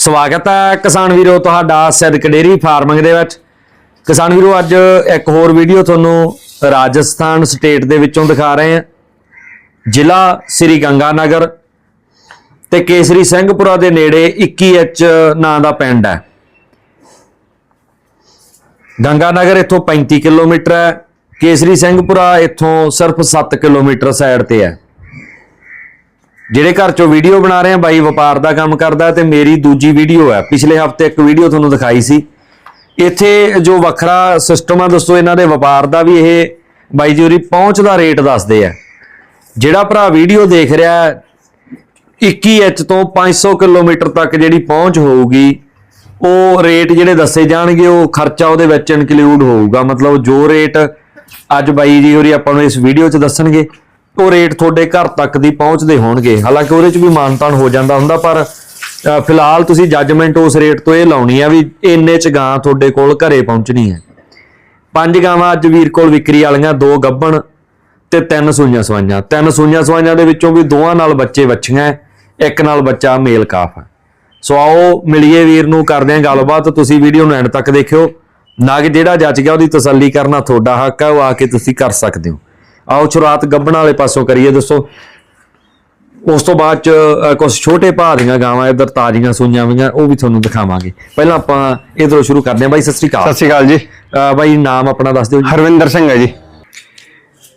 ਸਵਾਗਤ ਹੈ ਕਿਸਾਨ ਵੀਰੋ ਤੁਹਾਡਾ ਸਿੱਧਕ ਡੇਰੀ ਫਾਰਮਿੰਗ ਦੇ ਵਿੱਚ। ਕਿਸਾਨ ਵੀਰੋ, ਅੱਜ ਇੱਕ ਹੋਰ ਵੀਡੀਓ ਤੁਹਾਨੂੰ ਰਾਜਸਥਾਨ ਸਟੇਟ ਦੇ ਵਿੱਚੋਂ ਦਿਖਾ ਰਹੇ ਹਾਂ। ਜ਼ਿਲ੍ਹਾ ਸ੍ਰੀ ਗੰਗਾਨਗਰ ਤੇ ਕੇਸਰੀ ਸਿੰਘਪੁਰਾ ਦੇ ਨੇੜੇ 21H ਨਾਂ ਦਾ ਪਿੰਡ ਹੈ। ਗੰਗਾਨਗਰ ਇੱਥੋਂ 35 ਕਿਲੋਮੀਟਰ ਹੈ, ਕੇਸਰੀ ਸਿੰਘਪੁਰਾ ਇੱਥੋਂ ਸਿਰਫ 7 ਕਿਲੋਮੀਟਰ ਸਾਈਡ ਤੇ ਹੈ। ਜਿਹੜੇ ਘਰ ਚੋਂ ਵੀਡੀਓ ਬਣਾ ਰਹੇ ਆ, ਬਾਈ ਵਪਾਰ ਦਾ ਕੰਮ ਕਰਦਾ ਹੈ ਤੇ ਮੇਰੀ ਦੂਜੀ ਵੀਡੀਓ ਹੈ। ਪਿਛਲੇ ਹਫ਼ਤੇ ਇੱਕ ਵੀਡੀਓ ਤੁਹਾਨੂੰ ਦਿਖਾਈ ਸੀ। ਇੱਥੇ ਜੋ ਵੱਖਰਾ ਸਿਸਟਮ ਆ ਦੋਸਤੋ, ਇਹਨਾਂ ਦੇ ਵਪਾਰ ਦਾ ਵੀ ਇਹ ਬਾਈ ਜੀ ਹੋਰੀ ਪਹੁੰਚ ਦਾ ਰੇਟ ਦੱਸਦੇ ਆ। ਜਿਹੜਾ ਭਰਾ ਵੀਡੀਓ ਦੇਖ ਰਿਹਾ ਹੈ 21H ਤੋਂ 500 ਕਿਲੋਮੀਟਰ ਤੱਕ ਜਿਹੜੀ ਪਹੁੰਚ ਹੋਊਗੀ, ਉਹ ਰੇਟ ਜਿਹੜੇ ਦੱਸੇ ਜਾਣਗੇ, ਉਹ ਖਰਚਾ ਉਹਦੇ ਵਿੱਚ ਇਨਕਲੂਡ ਹੋਊਗਾ। ਮਤਲਬ ਜੋ ਰੇਟ ਅੱਜ ਬਾਈ ਜੀ ਹੋਰੀ ਆਪਾਂ ਨੂੰ ਇਸ ਵੀਡੀਓ 'ਚ ਦੱਸਣਗੇ। ਉਹ ਰੇਟ ਤੁਹਾਡੇ ਘਰ ਤੱਕ ਦੀ ਪਹੁੰਚਦੇ ਹੋਣਗੇ। ਹਾਲਾਂਕਿ ਉਹਦੇ 'ਚ ਵੀ ਮਾਨਤਾਨ ਹੋ ਜਾਂਦਾ ਹੁੰਦਾ, ਪਰ ਫਿਲਹਾਲ ਤੁਸੀਂ ਜੱਜਮੈਂਟ ਉਸ ਰੇਟ ਤੋਂ ਇਹ ਲਾਉਣੀ ਆ ਵੀ ਇੰਨੇ 'ਚ ਗਾਂ ਤੁਹਾਡੇ ਕੋਲ ਘਰੇ ਪਹੁੰਚਣੀ ਹੈ। ਪੰਜ ਗਾਵਾਂ ਅੱਜ ਵੀਰ ਕੋਲ ਵਿਕਰੀ ਵਾਲੀਆਂ ਦੋ ਗੱਭਣ ਤੇ ਤਿੰਨ ਸੂਈਆਂ ਸਵਾਈਆਂ। ਤਿੰਨ ਸੂਈਆਂ ਸਵਾਈਆਂ ਦੇ ਵਿੱਚੋਂ ਵੀ ਦੋਵਾਂ ਨਾਲ ਬੱਚੇ ਵੱਛੀਆਂ ਇੱਕ ਨਾਲ ਬੱਚਾ ਮੇਲ ਕਾਫ ਹੈ। ਸੋ ਆਓ ਮਿਲੀਏ ਵੀਰ ਨੂੰ, ਕਰਦੇ ਹਾਂ ਗੱਲਬਾਤ। ਤੁਸੀਂ ਵੀਡੀਓ ਨੂੰ ਐਂਡ ਤੱਕ ਦੇਖਿਓ। ਨਗ ਜਿਹੜਾ ਜੱਜ ਗਿਆ, ਉਹਦੀ ਤਸੱਲੀ ਕਰਨਾ ਤੁਹਾਡਾ ਹੱਕ ਹੈ, ਉਹ ਆ ਕੇ ਤੁਸੀਂ ਕਰ ਸਕਦੇ ਹੋ। ਆਓ ਸ਼ੁਰੂਆਤ ਗੱਭਣ ਵਾਲੇ ਪਾਸੋਂ ਕਰੀਏ ਦੋਸਤੋ। ਉਸ ਤੋਂ ਬਾਅਦ ਚ ਕੁਝ ਛੋਟੇ ਭਾਅ ਦੀਆਂ ਗਾਵਾਂ ਇੱਧਰ ਤਾਜ਼ੀਆਂ ਸੂਈਆਂ ਹੋਈਆਂ ਉਹ ਵੀ ਤੁਹਾਨੂੰ ਦਿਖਾਵਾਂਗੇ। ਪਹਿਲਾਂ ਆਪਾਂ ਇਧਰੋਂ ਸ਼ੁਰੂ ਕਰਦੇ ਹਾਂ ਬਾਈ ਸਤਿ ਸ੍ਰੀ ਸਤਿ ਅਕਾਲ ਸ਼੍ਰੀ ਅਕਾਲ ਜੀ। ਬਾਈ ਨਾਮ ਆਪਣਾ ਦੱਸ ਦਿਓ ਜੀ। ਹਰਵਿੰਦਰ ਸਿੰਘ ਹੈ ਜੀ।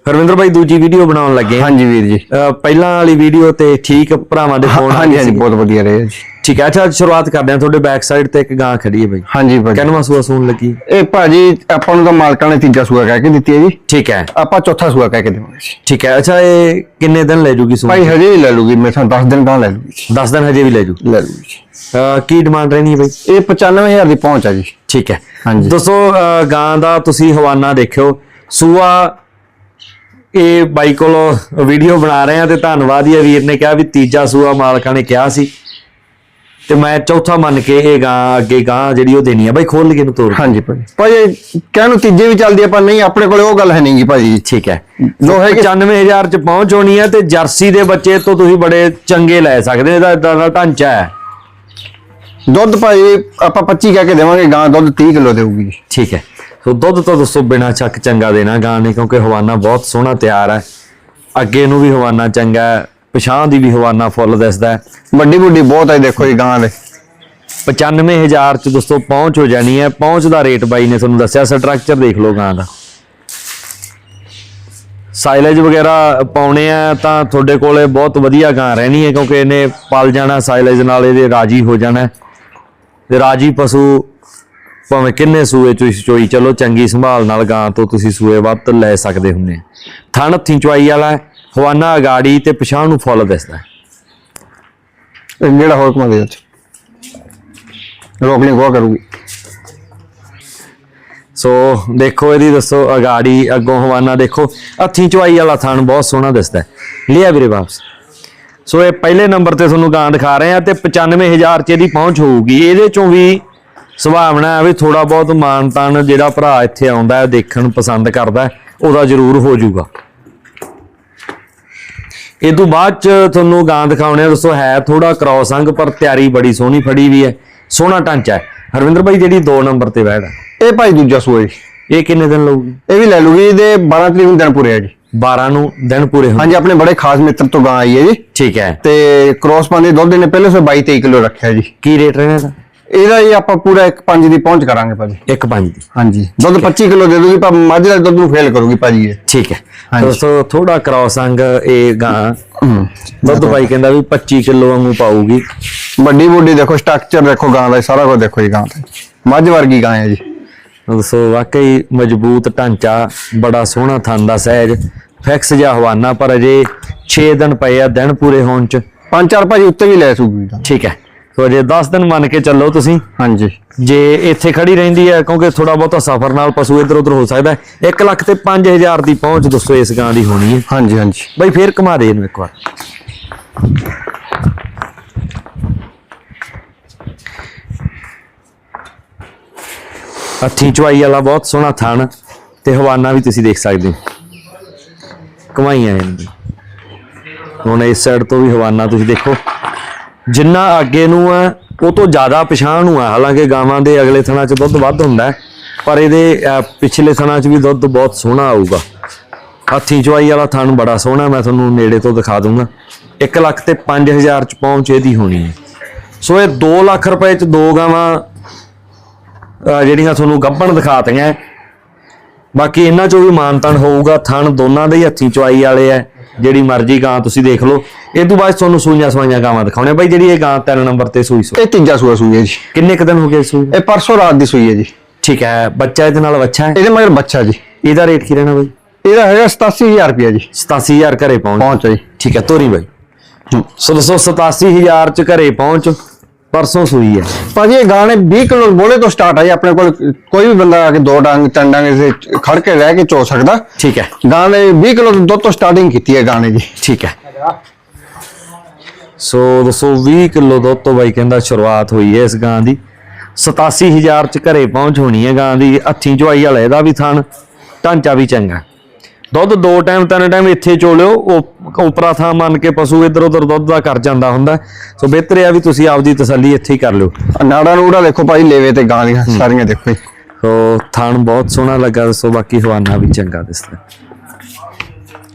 ਹਰਵਿੰਦਰ ਬਾਈ ਦੂਜੀ ਵੀਡੀਓ ਬਣਾਉਣ ਲੱਗੇ ਹਾਂ। ਹਾਂਜੀ ਵੀਰ ਜੀ। ਪਹਿਲਾਂ ਵਾਲੀ ਵੀਡੀਓ ਤੇ ਠੀਕ ਭਰਾਵਾਂ ਦੇ ਫੋਨ ਹਾਂਜੀ ਹਾਂਜੀ ਬਹੁਤ ਵਧੀਆ ਰਹੇ ਜੀ। ਠੀਕ ਹੈ ਅੱਛਾ ਸ਼ੁਰੂਆਤ ਕਰਦੇ ਹਾਂ ਤੁਹਾਡੇ ਬੈਕ ਸਾਈਡ ਤੇ ਇੱਕ ਗਾਂ ਖੜੀ ਹੈ ਬਾਈ। ਹਾਂਜੀ ਭਾਜੀ। ਕਿੰਨਵਾਂ ਸੂਆ ਸੂਣ ਲੱਗੀ? ਇਹ ਭਾਜੀ ਆਪਾਂ ਨੂੰ ਤਾਂ ਮਾਲਕਾਂ ਨੇ ਤੀਜਾ ਸੂਆ ਕਹਿ ਕੇ ਦਿੱਤੀ ਹੈ ਜੀ। ਠੀਕ ਹੈ। ਆਪਾਂ ਚੌਥਾ ਸੂਆ ਕਹਿ ਕੇ ਦੇਵਾਂਗੇ ਜੀ। ਠੀਕ ਹੈ ਅੱਛਾ ਇਹ ਕਿੰਨੇ ਦਿਨ ਲੈ ਜੂਗੀ ਸੂਣ ਭਾਈ ਹਜੇ ਹੀ ਲੈ ਲੂਗੀ ਮੇਰੇ ਸਾਂ 10 ਦਿਨ ਗਾਂ ਲੈ ਲੂਗੀ ਜੀ। 10 ਦਿਨ ਹਜੇ ਵੀ ਲੈ ਜੂ? ਲੈ ਲੂਗੀ ਜੀ। ਕੀ ਡਿਮਾਂਡ ਰਹਿਣੀ ਹੈ ਬਾਈ? ਇਹ 95000 ਦੀ ਪਹੁੰਚ ਆ ਜੀ। ਠੀਕ ਹੈ। ਹਾਂਜੀ। ਦੋਸਤੋ ਅ, ਗਾਂ ਦਾ ਤੁਸੀਂ ਹਵਾਨਾ ਦੇਖਿਓ। ਸੂਆ ਇਹ ਬਾਈ ਕੋਲੋਂ ਵੀਡੀਓ ਬਣਾ ਰਹੇ ਆ ਤੇ ਧੰਨਵਾਦ ਹੀ ਆ ਵੀਰ ਨੇ ਕਿਹਾ ਵੀ ਤੀਜਾ ਸੂਆ ਮਾਲਕਾਂ ਨੇ ਕਿਹਾ ਸੀ। ਤੇ ਮੈਂ ਚੌਥਾ ਮੰਨ ਕੇ ਇਹ ਗਾਂ ਅੱਗੇ ਗਾਂ ਜਿਹੜੀ ਉਹ ਦੇਣੀ ਆ। ਬਾਈ ਖੋਲ ਲਈਏ ਨੂੰ ਤੋੜ। ਹਾਂਜੀ ਭਾਜੀ। ਭਾਜੀ ਕਹਿਣ ਨੂੰ ਤੀਜੇ ਵੀ ਚੱਲਦੀ ਆ, ਪਰ ਨਹੀਂ ਆਪਣੇ ਕੋਲੇ ਉਹ ਗੱਲ ਹੈ ਨਹੀਂਗੀ ਭਾਜੀ। ਠੀਕ ਹੈ। ਜੋ ਹੈ ਕਿ 95000 ਚ ਪਹੁੰਚ ਹੋਣੀ ਹੈ ਤੇ ਜਰਸੀ ਦੇ ਬੱਚੇ ਤੋਂ ਤੁਸੀਂ ਬੜੇ ਚੰਗੇ ਲੈ ਸਕਦੇ ਇਹਦਾ ਇਦਾਂ ਦਾ ਢਾਂਚਾ ਹੈ। ਦੁੱਧ ਭਾਜੀ ਆਪਾਂ 25 ਕਹਿ ਕੇ ਦੇਵਾਂਗੇ ਗਾਂ ਦੁੱਧ 30 ਕਿਲੋ ਦੇਊਗੀ। ਠੀਕ ਹੈ। ਸੋ ਦੁੱਧ ਤਾਂ ਦੋਸਤੋ ਬਿਨਾ ਚੱਕ ਚੰਗਾ ਦੇਣਾ ਗਾਂ ਨੇ ਕਿਉਂਕਿ ਹਵਾਨਾ ਬਹੁਤ ਸੋਹਣਾ ਤਿਆਰ ਹੈ। ਅੱਗੇ ਨੂੰ ਵੀ ਹਵਾਨਾ ਚੰਗਾ ਹੈ। ਪਛਾਂ ਦੀ ਵੀ ਹਵਾਨਾ ਫੁੱਲ ਦਿਸਦਾ ਵੱਡੀ ਵੱਡੀ ਬਹੁਤ ਹੈ, ਦੇਖੋ ਜੀ ਗਾਂ ਦੇ। 95000 ਚ ਦੋਸਤੋ ਪਹੁੰਚ ਹੋ ਜਾਣੀ ਹੈ। ਪਹੁੰਚ ਦਾ ਰੇਟ ਬਾਈ ਨੇ ਤੁਹਾਨੂੰ ਦੱਸਿਆ ਸਟਰਕਚਰ ਦੇਖ ਲਓ ਗਾਂ ਦਾ। ਸਾਈਲੇਜ ਵਗੈਰਾ ਪਾਉਣੇ ਆ ਤਾਂ ਤੁਹਾਡੇ ਕੋਲੇ ਬਹੁਤ ਵਧੀਆ ਗਾਂ ਰਹਿਣੀ ਹੈ, ਕਿਉਂਕਿ ਇਹਨੇ ਪਲ ਜਾਣਾ ਸਾਈਲੇਜ ਨਾਲ ਇਹਦੇ ਰਾਜੀ ਹੋ ਜਾਣਾ ਹੈ। ਤੇ ਰਾਜੀ ਪਸ਼ੂ ਭਾਵੇਂ ਕਿੰਨੇ ਸੂਏ ਚੋਈ ਚੋਈ, ਚਲੋ ਚੰਗੀ ਸੰਭਾਲ ਨਾਲ ਗਾਂ ਤੋਂ ਤੁਸੀਂ ਸੂਏ ਵੱਧ ਲੈ ਸਕਦੇ ਹੁੰਦੇ ਥਣ ਹੱਥੀਂ ਚਵਾਈ ਵਾਲਾ ਹਵਾਨਾ ਅਗਾੜੀ ਤੇ ਪਛਾਣ ਨੂੰ ਫੁੱਲ ਦਿਸਦਾ ਹੈ। ਜਿਹੜਾ ਹੋਰ ਕਮਾ ਦੇ ਉੱਥੇ ਰੋਕ ਲਈ ਗੋ ਕਰੂਗੀ। ਸੋ ਦੇਖੋ ਇਹਦੀ ਦੱਸੋ ਅਗਾੜੀ ਅੱਗੋਂ ਹਵਾਨਾ ਦੇਖੋ ਹੱਥੀਂ ਚਵਾਈ ਵਾਲਾ ਥਣ ਬਹੁਤ ਸੋਹਣਾ ਦਿਸਦਾ ਹੈ। ਲਿਆ ਵੀਰੇ ਵਾਪਸ। ਸੋ ਇਹ ਪਹਿਲੇ ਨੰਬਰ ਤੇ ਤੁਹਾਨੂੰ ਗਾਂ ਦਿਖਾ ਰਹੇ ਆ ਤੇ 95000 ਚ ਇਹਦੀ ਪਹੁੰਚ ਹੋਊਗੀ। ਇਹਦੇ ਚੋਂ ਵੀ ਸੁਭਾਵਨਾ ਹੈ ਵੀ ਥੋੜਾ ਬਹੁਤ ਮਾਨਤਾਨ ਜਿਹੜਾ ਭਰਾ ਇੱਥੇ ਆਉਂਦਾ ਹੈ ਦੇਖਣ ਪਸੰਦ ਕਰਦਾ ਉਹਦਾ ਜ਼ਰੂਰ ਹੋ ਜਾਊਗਾ। ਇਹ ਤੋਂ ਬਾਅਦ ਚ ਤੁਹਾਨੂੰ ਗਾਂ ਦਿਖਾਉਣੇ ਆ ਦੋਸਤੋ ਹੈ ਥੋੜਾ ਕ੍ਰੋਸ ਅੰਗ ਪਰ ਤਿਆਰੀ ਬੜੀ ਸੋਹਣੀ ਫੜੀ ਵੀ ਹੈ ਸੋਹਣਾ ਢਾਂਚਾ ਹੈ। ਹਰਵਿੰਦਰ ਭਾਈ ਜਿਹੜੀ 2 ਨੰਬਰ ਤੇ ਬੈਠਾ ਇਹ ਭਾਈ ਦੂਜਾ ਜੀ ਇਹ ਕਿੰਨੇ ਦਿਨ ਲਊਗੀ? ਇਹ ਵੀ ਲੈ ਲੂਗੀ ਇਹਦੇ 12 ਤਰੀਕ ਨੂੰ ਦਿਨ ਪੂਰੇ ਆ ਜੀ। 12 ਨੂੰ ਦਿਨ ਪੂਰੇ ਹੋਣ ਹਾਂਜੀ ਆਪਣੇ ਬੜੇ ਖਾਸ ਮਿੱਤਰ ਤੋਂ ਗਾਂ ਆਈ ਹੈ ਜੀ। ਠੀਕ ਹੈ। ਤੇ ਕ੍ਰੋਸ ਪਾਉਂਦੇ ਦੁੱਧ ਨੇ ਪਹਿਲੇ ਸੇ 22 23 ਕਿਲੋ ਰੱਖਿਆ ਜੀ। ਕੀ ਰੇਟ ਰਹਿਣਾ ਇਹਦਾ? ਇਹਦਾ ਜੀ ਆਪਾਂ ਪੂਰਾ 1.5 ਦੀ ਪਹੁੰਚ ਕਰਾਂਗੇ ਭਾਜੀ। ਇੱਕ ਪੰਜ ਦੀ। ਹਾਂਜੀ। ਦੁੱਧ 25 ਕਿਲੋ ਦੇ ਦੂਗੀ ਪਰ ਮੱਝ ਦਾ ਦੁੱਧ ਨੂੰ ਫੇਲ ਕਰੂਗੀ ਭਾਜੀ ਇਹ। ਠੀਕ ਹੈ। ਹਾਂਜੀ। ਦੋਸਤੋ ਥੋੜਾ ਕ੍ਰਾਸ ਅੰਗ ਇਹ ਗਾਂ। ਹੂੰ। ਦੁੱਧ ਭਾਈ ਕਹਿੰਦਾ ਵੀ 25 ਕਿਲੋ ਵਾਂਗੂ ਪਾਊਗੀ। ਵੱਡੀ ਬੁੱਢੀ ਦੇਖੋ ਸਟਰਕਚਰ ਦੇਖੋ ਗਾਂ ਦਾ ਸਾਰਾ ਕੁਝ ਦੇਖੋ ਜੀ ਗਾਂ ਦਾ। ਮੱਝ ਵਰਗੀ ਗਾਂ ਹੈ ਜੀ। ਦੋਸਤੋ ਵਾਕਈ ਮਜ਼ਬੂਤ ਢਾਂਚਾ ਬੜਾ ਸੋਹਣਾ ਥਣ ਦਾ ਸਹਿਜ ਫਿਕਸ ਜਿਹਾ ਹਵਾਨਾ ਪਰ ਅਜੇ 6 ਦਿਨ ਪਏ ਆ ਦਿਨ ਪੂਰੇ ਹੋਣ ਚ। ਪੰਜ ਚਾਰ ਭਾਜੀ ਉੱਤੇ ਵੀ ਲੈ ਸੂਗੀ ਗਾਂ। ਠੀਕ ਹੈ। ਸੋ ਅਜੇ 10 ਦਿਨ ਮੰਨ ਕੇ ਚੱਲੋ ਤੁਸੀਂ ਹਾਂਜੀ। ਜੇ ਇੱਥੇ ਖੜੀ ਰਹਿੰਦੀ ਹੈ ਕਿਉਂਕਿ ਥੋੜਾ ਬਹੁਤਾ ਸਫ਼ਰ ਨਾਲ ਪਸ਼ੂ ਇੱਧਰ ਉੱਧਰ ਹੋ ਸਕਦਾ ਹੈ। 1 ਲੱਖ ਤੇ 5000 ਦੀ ਪਹੁੰਚ ਦੋਸਤੋ ਇਸ ਗਾਂ ਦੀ ਹੋਣੀ ਹੈ। ਹਾਂਜੀ ਹਾਂਜੀ। ਬਈ ਫੇਰ ਘੁਮਾ ਦੇ ਇਹਨੂੰ ਇੱਕ ਵਾਰ। ਹੱਥੀਂ ਚਵਾਈ ਵਾਲਾ ਬਹੁਤ ਸੋਹਣਾ ਥਣ ਤੇ ਹਵਾਨਾ ਵੀ ਤੁਸੀਂ ਦੇਖ ਸਕਦੇ ਹੋ। ਘੁਮਾਈਆਂ ਇਹਨੂੰ। ਹੁਣ ਇਸ ਸਾਈਡ ਤੋਂ ਵੀ ਹਵਾਨਾ ਤੁਸੀਂ ਦੇਖੋ। ਜਿੰਨਾ ਅੱਗੇ ਨੂੰ ਹੈ ਉਹ ਤੋਂ ਜ਼ਿਆਦਾ ਪਛਾਣ ਨੂੰ ਆ ਹਾਲਾਂਕਿ ਗਾਵਾਂ ਦੇ ਅਗਲੇ ਥਣਾ 'ਚ ਦੁੱਧ ਵੱਧ ਹੁੰਦਾ ਹੈ, ਪਰ ਇਹਦੇ ਪਿਛਲੇ ਥਣਾ 'ਚ ਵੀ ਦੁੱਧ ਬਹੁਤ ਸੋਹਣਾ ਆਊਗਾ। ਹੱਥੀ ਚਵਾਈ ਵਾਲਾ ਥਣ ਬੜਾ ਸੋਹਣਾ ਮੈਂ ਤੁਹਾਨੂੰ ਨੇੜੇ ਤੋਂ ਦਿਖਾ ਦੂੰਗਾ। 1 ਲੱਖ ਤੇ 5000 ਚ ਪਹੁੰਚ ਇਹਦੀ ਹੋਣੀ ਹੈ। ਸੋ ਇਹ 2 ਲੱਖ ਰੁਪਏ ਚ ਦੋ ਗਾਵਾਂ ਜਿਹੜੀਆਂ ਤੁਹਾਨੂੰ ਗੱਭਣ ਦਿਖਾਤੀਆਂ ਬਾਕੀ ਇਹਨਾਂ ਚੋਂ ਵੀ ਮਾਨਤਨ ਹੋਊਗਾ। ਥਣ ਦੋਨਾਂ ਦੇ ਹੀ ਹੱਥੀ ਚਵਾਈ ਵਾਲੇ ਐ ਜਿਹੜੀ ਮਰਜ਼ੀ ਗਾਂ ਤੁਸੀਂ ਦੇਖ ਲਓ। ਇਹ ਤੋਂ ਬਾਅਦ ਤੁਹਾਨੂੰ ਸੂਈਆਂ ਸਵਾਈਆਂ ਗਾਵਾਂ ਦਿਖਾਉਣੇ ਬਾਈ ਜਿਹੜੀ ਇਹ ਗਾਂ ਤਿੰਨ ਨੰਬਰ ਤੇ ਸੂਈ ਸੋ। ਇਹ ਤੀਜਾ ਸੂਆ ਸੂਈ ਹੈ ਜੀ। ਕਿੰਨੇ ਕੁ ਦਿਨ ਹੋ ਗਏ ਸੂਈ ਇਹ ਪਰਸੋਂ ਰਾਤ ਦੀ ਸੂਈ ਹੈ ਜੀ। ਠੀਕ ਹੈ ਬੱਚਾ ਇਹਦੇ ਨਾਲ ਬੱਚਾ ਹੈ? ਇਹਦੇ ਮਗਰ ਬੱਚਾ ਜੀ। ਇਹਦਾ ਰੇਟ ਕੀ ਰਹਿਣਾ ਬਾਈ? ਇਹਦਾ ਹੈਗਾ 87000 ਰੁਪਇਆ ਜੀ। 87000 ਘਰੇ ਪਹੁੰਚ। ਪਹੁੰਚ ਜੀ। ਠੀਕ ਹੈ ਤੋਰੀ ਬਾਈ। ਸੋ ਦੱਸੋ 87000 ਚ ਘਰੇ ਪਹੁੰਚ ਪਰਸੋਂ ਸੂਈ ਹੈ। ਭਾਜੀ ਇਹ ਗਾਣੇ 20 ਕਿਲੋ ਬੋਲੇ ਤੋਂ ਸਟਾਰਟ ਹੈ ਜੀ। ਆਪਣੇ ਕੋਲ ਕੋਈ ਵੀ ਬੰਦਾ ਆ ਕੇ ਦੋ ਡੰਗ ਤਿੰਨ ਡੰਗ ਸੇ ਖੜ ਕੇ ਰਹਿ ਕੇ ਚੋ ਸਕਦਾ। ਠੀਕ ਹੈ। ਗਾਣੇ 20 ਕਿਲੋ ਤੋਂ ਦੁੱਧ ਤੋਂ ਸਟਾਰਟਿੰਗ ਕੀਤੀ ਹੈ ਗਾਣੇ ਜੀ। ਠੀਕ ਹੈ। ਸੋ ਦੱਸੋ 20 ਕਿਲੋ ਦੁੱਧ ਤੋਂ ਬਾਈ ਕਹਿੰਦਾ ਸ਼ੁਰੂਆਤ ਹੋਈ ਹੈ ਇਸ ਗਾਂ ਦੀ। 87000 ਚ ਘਰੇ ਪਹੁੰਚ ਹੋਣੀ ਹੈ ਗਾਂ ਦੀ। ਹੱਥੀਂ ਚੁਆਈ ਵਾਲਾ ਇਹਦਾ ਵੀ ਥਣ ਢਾਂਚਾ ਵੀ ਚੰਗਾ। ਦੁੱਧ ਦੋ ਟਾਈਮ ਤਿੰਨ ਟਾਈਮ ਇੱਥੇ ਚੋਲਿਓ ਉਹ ਉਪਰਾ ਥਾਂ ਮੰਨ ਕੇ ਪਸ਼ੂ ਇੱਧਰ ਉੱਧਰ ਦੁੱਧ ਦਾ ਕਰ ਜਾਂਦਾ ਹੁੰਦਾ। ਸੋ ਬਿਹਤਰ ਆ ਵੀ ਤੁਸੀਂ ਆਪਦੀ ਤਸੱਲੀ ਇੱਥੇ ਹੀ ਕਰ ਲਿਓ। ਨਾੜਾ ਨੂੜਾ ਦੇਖੋ ਭਾਈ ਲੇਵੇ ਤੇ ਗਾਂ ਦੀਆਂ ਸਾਰੀਆਂ ਦੇਖੋ ਸੋ ਥਣ ਬਹੁਤ ਸੋਹਣਾ ਲੱਗਾ ਦੱਸੋ ਬਾਕੀ ਹਵਾਨਾ ਵੀ ਚੰਗਾ ਦਿਸਦਾ।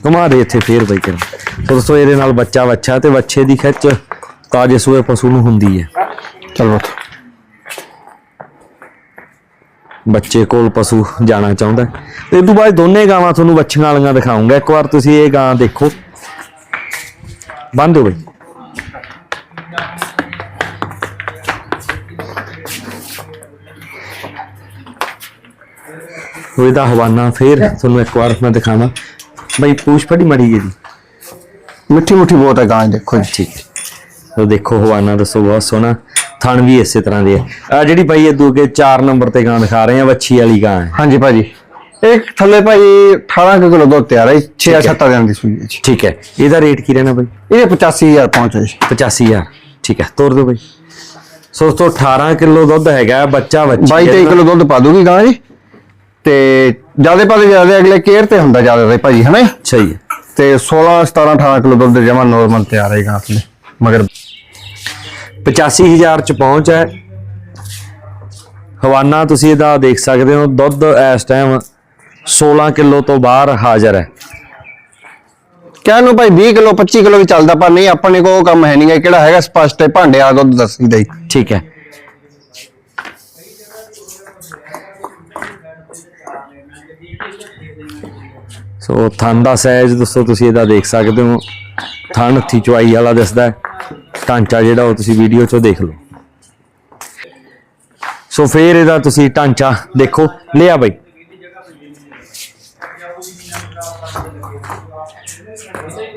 ਘੁਮਾ ਦੇ ਇੱਥੇ ਫੇਰ ਬਈ ਕਰ ਸੋ ਦੋਸਤੋ ਇਹਦੇ ਨਾਲ ਬੱਚਾ ਵੱਛਾ ਤੇ ਵੱਛੇ ਦੀ ਖਿੱਚ, ਤਾਜੇ ਸੂਏ ਪਸ਼ੂ ਨੂੰ ਹੁੰਦੀ ਹੈ। ਚਲੋ ਬੱਚੇ ਕੋਲ ਪਸ਼ੂ ਜਾਣਾ ਚਾਹੁੰਦਾ ਹੈ। ਤੇ ਇਹ ਤੋਂ ਬਾਅਦ ਦੋਨੇ ਗਾਵਾਂ ਤੁਹਾਨੂੰ ਵੱਛੀਆਂ ਵਾਲੀਆਂ ਦਿਖਾਉਂਗਾ। ਇੱਕ ਵਾਰ ਤੁਸੀਂ ਇਹ ਗਾਂ ਦੇਖੋ। ਬੰਦ ਹੋ ਬਈ। ਉਹ ਹਵਾਨਾ ਫੇਰ ਤੁਹਾਨੂੰ ਇੱਕ ਵਾਰ ਮੈਂ ਦਿਖਾਵਾਂ। ਬਈ ਪੂਛ ਫੜੀ ਮੜੀ ਇਹਦੀ। ਮਿੱਠੀ ਮੁੱਠੀ ਬਹੁਤ ਹੈ ਗਾਂ ਦੇਖੋ ਜੀ ਠੀਕ। ਹੈ ਉਹ ਦੇਖੋ ਹਵਾਨਾ ਦੱਸੋ ਬਹੁਤ ਸੋਹਣਾ। ਥਣ ਵੀ ਇਸੇ ਤਰ੍ਹਾਂ ਦੇ ਆ। ਜਿਹੜੀ ਭਾਈ ਇਹ ਦੂਗੇ 4 ਨੰਬਰ ਤੇ ਗਾਂ ਦਿਖਾ ਰਹੇ ਆ ਵੱਛੀ ਵਾਲੀ ਗਾਂ ਹੈ ਹਾਂਜੀ ਭਾਜੀ। ਇੱਕ ਥੱਲੇ ਭਾਈ 18 ਕੁ ਕਿਲੋ ਦੁੱਧ ਤਿਆਰ ਹੈ 6 ਹੈ। 7 ਦਿਨ ਦੀ ਸੂਈ ਹੈ ਜੀ। ਠੀਕ ਹੈ। ਇਹਦਾ ਰੇਟ ਕੀ ਰਹਿਣਾ ਬਾਈ? ਇਹਦੇ 85000 ਪਹੁੰਚ ਹੈ ਜੀ। 85000 ਠੀਕ ਹੈ ਤੋਰ ਦਿਓ ਬਾਈ। ਸੋ ਤੋਂ 18 ਕਿਲੋ ਦੁੱਧ ਹੈਗਾ ਬੱਚਾ ਬੱਚੀ 22 23 ਕਿਲੋ ਦੁੱਧ ਪਾ ਦੂਗੀ ਗਾਂ ਜੀ। ਤੇ ਜਿਆਦੇ ਪਾਦੇ ਜਿਆਦੇ ਅਗਲੇ ਕੇਅਰ ਤੇ ਹੁੰਦਾ ਜ਼ਿਆਦਾ ਤੇ ਭਾਜੀ ਹਨਾ? ਸਹੀ ਹੈ। ਤੇ 16 17 18 ਕਿਲੋ ਦੁੱਧ ਜਮਾ ਨੋਰਮਲ ਤਿਆਰ ਹੈ ਗਾਂ ਥੱਲੇ ਮਗਰ 85000 ਚ ਪਹੁੰਚ ਹੈ। ਹਵਾਨਾ ਤੁਸੀਂ ਇਹਦਾ ਦੇਖ ਸਕਦੇ ਹੋ ਦੁੱਧ ਇਸ ਟਾਈਮ 16 ਕਿਲੋ ਤੋਂ ਬਾਹਰ ਹਾਜ਼ਰ ਹੈ। ਕਹਿਣ ਨੂੰ ਭਾਈ 20 ਕਿਲੋ 25 ਕਿਲੋ ਵੀ ਚੱਲਦਾ ਪਰ ਨਹੀਂ ਆਪਣੇ ਕੋਲ ਉਹ ਕੰਮ ਹੈ ਨਹੀਂਗਾ ਕਿਹੜਾ ਹੈਗਾ ਸਪਸ਼ਟ ਹੈ ਭਾਂਡੇ ਆ ਦੁੱਧ ਦੱਸੀਦਾ ਹੀ। ਠੀਕ ਹੈ। ਸੋ ਥਣ ਦਾ ਸਾਈਜ਼ ਦੋਸਤੋ ਤੁਸੀਂ ਇਹਦਾ ਦੇਖ ਸਕਦੇ ਹੋ। ਥਣ ਹੱਥੀ ਚੁਆਈ ਵਾਲਾ ਦਿਸਦਾ ਢਾਂਚਾ ਜਿਹੜਾ ਉਹ ਤੁਸੀਂ ਵੀਡੀਓ 'ਚੋਂ ਦੇਖ ਲਓ। ਸੋ ਫੇਰ ਇਹਦਾ ਤੁਸੀਂ ਢਾਂਚਾ ਦੇਖੋ। ਲਿਆ ਬਈ।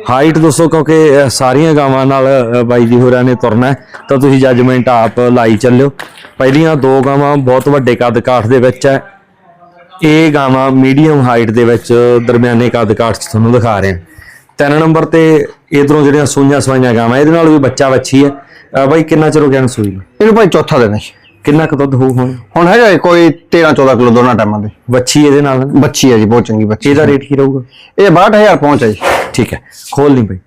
ਹਾਈਟ ਦੱਸੋ ਕਿਉਂਕਿ ਸਾਰੀਆਂ ਗਾਵਾਂ ਨਾਲ ਬਾਈ ਜੀ ਹੋਰਾਂ ਨੇ ਤੁਰਨਾ ਤਾਂ ਤੁਸੀਂ ਜੱਜਮੈਂਟ ਆਪ ਲਾਈ ਚੱਲਿਓ। ਪਹਿਲੀਆਂ ਦੋ ਗਾਵਾਂ ਬਹੁਤ ਵੱਡੇ ਕੱਦ ਕਾਠ ਦੇ ਵਿੱਚ ਹੈ। ਇਹ ਗਾਵਾਂ ਮੀਡੀਅਮ ਹਾਈਟ ਦੇ ਵਿੱਚ ਦਰਮਿਆਨੇ ਕੱਦ ਕਾਠ 'ਚ ਤੁਹਾਨੂੰ ਦਿਖਾ ਰਹੇ ਹਾਂ। ਤਿੰਨ ਨੰਬਰ ਤੇ ਇਧਰੋਂ ਜਿਹੜੀਆਂ ਸੂਈਆਂ ਸਵਾਈਆਂ ਗਾਵਾਂ ਇਹਦੇ ਨਾਲ ਵੀ ਬੱਚਾ ਵੱਛੀ ਹੈ। ਬਾਈ ਕਿੰਨਾ ਚਿਰ ਹੋ ਗਿਆ ਸੂਈ ਨੂੰ? ਇਹਨੂੰ ਭਾਈ ਚੌਥਾ ਦਿਨ ਹੈ। ਕਿੰਨਾ ਕੁ ਦੁੱਧ ਹੋਊ ਹੁਣ? ਹੁਣ ਹੈਗਾ ਕੋਈ 13 14 ਕਿਲੋ ਦੋਨਾਂ ਟਾਈਮਾਂ ਦੇ। ਵੱਛੀ ਇਹਦੇ ਨਾਲ? ਬੱਚੀ ਹੈ ਜੀ ਬਹੁਤ ਚੰਗੀ ਬੱਚੀ ਇਹਦਾ ਰੇਟ ਕੀ ਰਹੂਗਾ? ਇਹ 62000 ਪਹੁੰਚ ਹੈ ਜੀ। ਠੀਕ ਹੈ ਖੋਲ ਨਹੀਂ ਬਈ।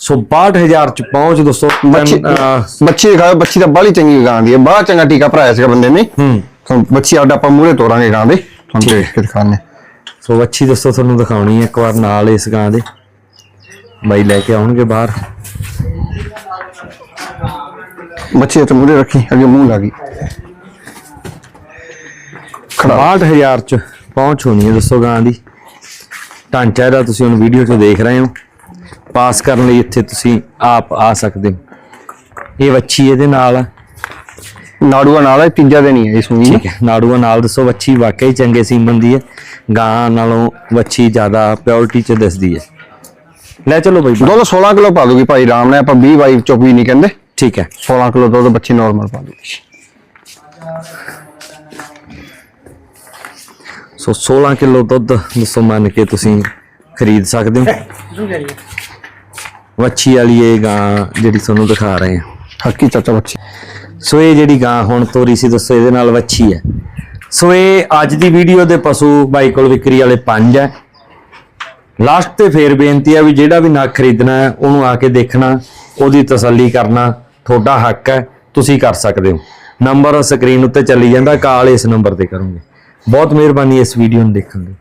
ਸੋ 62000 ਚ ਪਹੁੰਚ ਦੋਸਤੋ ਬੱਚੀ ਦਿਖਾਓ ਬੱਚੀ ਤਾਂ ਬਾਲੀ ਚੰਗੀ ਗਾਂ ਦੀ ਹੈ। ਬੜਾ ਚੰਗਾ ਟੀਕਾ ਭਰਾਇਆ ਸੀਗਾ ਬੰਦੇ ਨੇ। ਹੂੰ। ਬੱਚੀ ਆਡਾ ਆਪਾਂ ਮੂਹਰੇ ਤੋਰਾਂਗੇ ਗਾਂ ਦੇ। ਤੁਹਾਨੂੰ ਦੇਖ ਕੇ ਦਿਖਾਣੇ ਸੋ ਵੱਛੀ ਦੋਸਤੋ ਤੁਹਾਨੂੰ ਦਿਖਾਉਣੀ ਹੈ, ਇੱਕ ਵਾਰ ਨਾਲ ਇਸ ਗਾਂ ਦੇ। ਬਾਈ ਲੈ ਕੇ ਆਉਣਗੇ ਬਾਹਰ। ਬੱਚੀ ਤੇ ਮੂਹਰੇ ਰੱਖੀ, ਅੱਗੇ ਮੂੰਹ ਲੱਗੀ ਖੜਾ 62000 ਚ ਪਹੁੰਚ ਹੋਣੀ ਹੈ ਦੱਸੋ ਗਾਂ ਦੀ। ਢਾਂਚਾ ਇਹਦਾ ਤੁਸੀਂ ਹੁਣ ਵੀਡੀਓ 'ਚ ਦੇਖ ਰਹੇ ਹੋ। ਪਾਸ ਕਰਨ ਲਈ ਇੱਥੇ ਤੁਸੀਂ ਆਪ ਆ ਸਕਦੇ ਹੋ। ਇਹ ਵੱਛੀ ਇਹਦੇ ਨਾਲ ਨਾੜੂਆ ਨਾਲ ਹੈ ਤੀਜਾ ਦਿਨ ਹੀ ਹੈ ਇਸ ਨੂੰ ਠੀਕ ਹੈ ਨਾੜੂਆ ਨਾਲ ਦੱਸੋ ਵੱਛੀ ਵਾਕਈ ਚੰਗੇ ਸੀਮਨ ਦੀ ਹੈ। ਗਾਂ ਨਾਲੋਂ ਵੱਛੀ ਜ਼ਿਆਦਾ ਪਿਓਰਿਟੀ 'ਚ ਦਿਸਦੀ ਹੈ। ਲੈ ਚਲੋ ਬਈ ਦੁੱਧ 16 ਕਿਲੋ ਪਾ ਦੂਗੀ ਭਾਈ ਰਾਮ ਨੇ ਆਪਾਂ 20 22 ਚੌਵੀ ਨਹੀਂ ਕਹਿੰਦੇ। ਠੀਕ ਹੈ। 16 ਕਿਲੋ ਦੁੱਧ ਬੱਚੀ ਨਾਰਮਲ ਪਾ ਦੂਗੀ। ਸੋ 16 ਕਿਲੋ ਦੁੱਧ ਦੱਸੋ ਮੰਨ ਕੇ ਤੁਸੀਂ ਖਰੀਦ ਸਕਦੇ ਹੋ। ਵੱਛੀ ਵਾਲੀ ਇਹ ਗਾਂ ਜਿਹੜੀ ਤੁਹਾਨੂੰ ਦਿਖਾ ਰਹੇ ਹਾਂ। ਹੱਕੀ ਚਾਚਾ ਬੱਚੀ ਸੋ ਇਹ ਜਿਹੜੀ ਗਾਂ ਹੁਣ ਤੋਰੀ ਸੀ, ਦੱਸੋ ਇਹਦੇ ਨਾਲ ਵੱਛੀ ਹੈ। ਸੋ ਇਹ ਅੱਜ ਦੀ ਵੀਡੀਓ ਦੇ ਪਸ਼ੂ ਬਾਈ ਕੋਲ ਵਿਕਰੀ ਵਾਲੇ ਪੰਜ ਹੈ। ਲਾਸਟ ਤੇ ਫੇਰ ਬੇਨਤੀ ਆ ਵੀ ਜਿਹੜਾ ਵੀ ਨਗ ਖਰੀਦਣਾ ਹੈ, ਉਹਨੂੰ ਆ ਕੇ ਦੇਖਣਾ, ਉਹਦੀ ਤਸੱਲੀ ਕਰਨਾ, ਤੁਹਾਡਾ ਹੱਕ ਹੈ, ਤੁਸੀਂ ਕਰ ਸਕਦੇ ਹੋ। ਨੰਬਰ ਸਕਰੀਨ ਉੱਤੇ ਚੱਲੀ ਜਾਂਦਾ, ਕਾਲ ਇਸ ਨੰਬਰ ਤੇ ਕਰੋਗੇ। ਬਹੁਤ ਮਿਹਰਬਾਨੀ ਇਸ ਵੀਡੀਓ ਨੂੰ ਦੇਖਣ ਲਈ